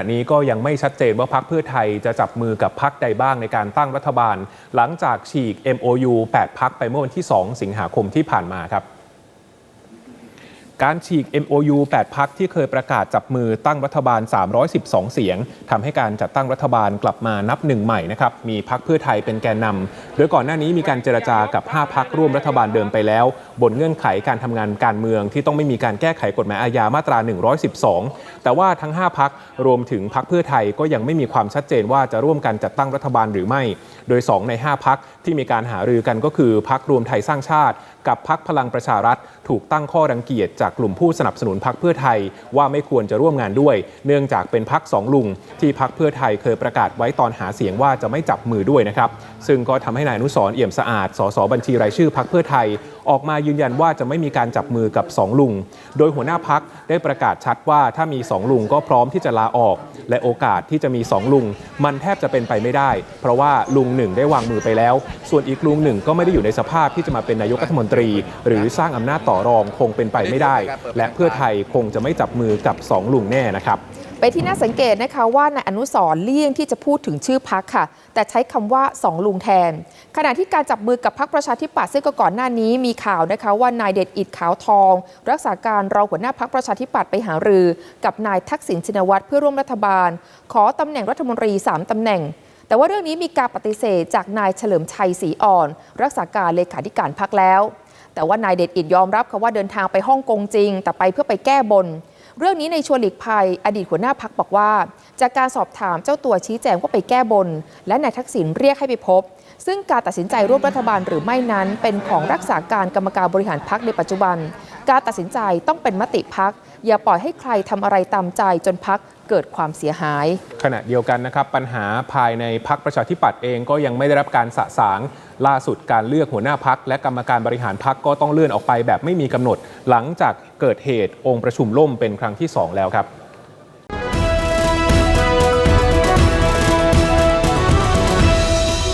ณะนี้ก็ยังไม่ชัดเจนว่าพักเพื่อไทยจะจับมือกับพักใดบ้างในการตั้งรัฐบาล หลังจากฉีก MOU 8 พักไปเมื่อวันที่ 2 สิงหาคมที่ผ่านมาครับ การฉีก MOU 8 พักที่เคยประกาศจับมือตั้งรัฐบาล 312 เสียงทำให้การจัดตั้งรัฐบาลกลับมานับหนึ่งใหม่นะครับมีพักเพื่อไทยเป็นแกนนำโดยก่อนหน้านี้มีการเจรจากับ 5 พักร่วมรัฐบาลเดิมไปแล้ว บนเงื่อนไขการทำงานการเมืองที่ต้องไม่มีการแก้ไขกฎหมายอาญามาตรา 112 แต่ว่าทั้ง 5 พักรวมถึงพักเพื่อไทยก็ยังไม่มีความชัดเจนว่าจะร่วมกันจัดตั้งรัฐบาลหรือไม่ โดย 2 ใน 5 พักที่มีการหารือกันก็คือพักรวมไทยสร้างชาติ กับพักพลังประชารัฐถูกตั้งข้อรังเกียจจากกลุ่มผู้สนับสนุนพักเพื่อไทย ว่าไม่ควรจะร่วมงานด้วย เนื่องจากเป็นพักสองลุง ที่พักเพื่อไทยเคยประกาศไว้ตอนหาเสียงว่าจะไม่จับมือด้วยนะครับ ซึ่งก็ทำให้นายนุสรณ์เอี่ยมสะอาด สสบัญชีรายชื่อพักเพื่อไทย ออกมายืนยันว่าจะไม่มีการจับมือกับสองลุง โดยหัวหน้าพักได้ประกาศชัดว่าถ้ามีสองลุงก็พร้อมที่จะลาออก และโอกาสที่จะมีสองลุง มันแทบจะเป็นไปไม่ได้ เพราะว่าลุงหนึ่งได้วางมือไปแล้ว ส่วนอีกลุงหนึ่งก็ไม่ได้อยู่ในสภาพที่จะมาเป็นนายกรัฐมนตรี หรือสร้างอำนาจต่อรองคงเป็นไปไม่ได้และเพื่อไทยคงจะไม่จับมือกับสองลุงแน่นะครับไปที่น่าสังเกตนะคะว่านายอนุสรณ์เลี่ยงที่จะพูดถึงชื่อพักค่ะ แต่ใช้คำว่าสองลุงแทน ขณะที่การจับมือกับพักประชาธิปัตย์ซึ่งก็ก่อนหน้านี้มีข่าวนะคะว่านายเดชอิดขาวทอง รักษาการรองหัวหน้าพักประชาธิปัตย์ไปหารือ กับนายทักษิณชินวัตรเพื่อร่วมรัฐบาล ขอตำแหน่งรัฐมนตรี 3ตำแหน่ง แต่ว่าเรื่องนี้มีการปฏิเสธจากนายเฉลิมชัยศรีอ่อน รักษาการเลขาธิการพักแล้ว แต่ว่านายเดชอิดยอมรับค่ะว่าเดินทางไปฮ่องกงจริง แต่ไปเพื่อไปแก้บน เรื่องนี้ในชวนหลีกภัย อดีตหัวหน้าพักบอกว่า จากการสอบถามเจ้าตัวชี้แจงว่าไปแก้บน และนายทักษิณเรียกให้ไปพบ ซึ่งการตัดสินใจร่วมรัฐบาลหรือไม่นั้น เป็นของรักษาการกรรมการบริหารพักในปัจจุบัน การตัดสินใจต้องเป็นมติพักอย่าปล่อยให้ใครทำอะไรตามใจจนพัก เกิดความเสียหาย ขณะเดียวกันนะครับ ปัญหาภายในพักประชาธิปัตย์เองก็ยังไม่ได้รับการสะสางล่าสุดการเลือกหัวหน้าพักและกรรมการบริหารพักก็ต้องเลื่อนออกไปแบบไม่มีกำหนด หลังจากเกิดเหตุองค์ประชุมล่มเป็นครั้งที่ 2 แล้วครับ